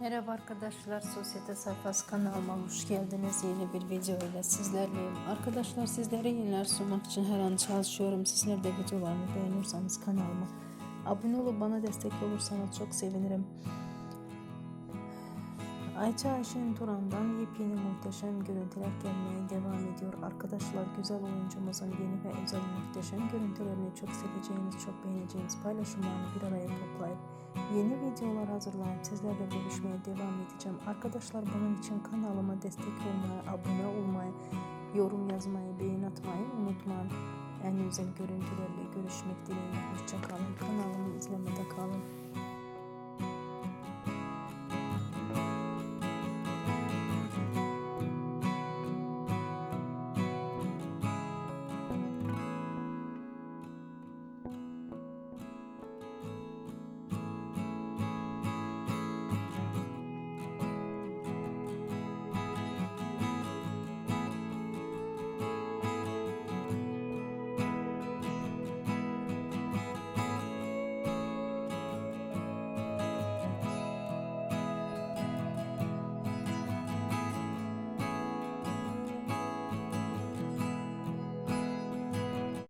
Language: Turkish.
Merhaba arkadaşlar, Sosyete Sayfası kanalıma hoş geldiniz. Yeni bir video ile sizlerleyim. Arkadaşlar sizlere yeniler sunmak için her an çalışıyorum. Sizler de videolarımı beğeniyorsanız kanalıma abone olup bana destek olursanız çok sevinirim. Ayça Ayşen Turan'dan yepyeni muhteşem görüntüler gelmeye devam ediyor. Arkadaşlar güzel oyuncumuzun yeni ve özel muhteşem görüntülerini çok seveceğiniz, çok beğeneceğiniz paylaşımlarını bir araya toplayıp yeni videolar hazırlayıp sizlerle görüşmeye devam edeceğim. Arkadaşlar bunun için kanalıma destek olmayı, abone olmayı, yorum yazmayı, beğeni atmayı unutmayın. En güzel görüntülerle görüşmek dileğiyle. Hoşçakalın. Kanalımı.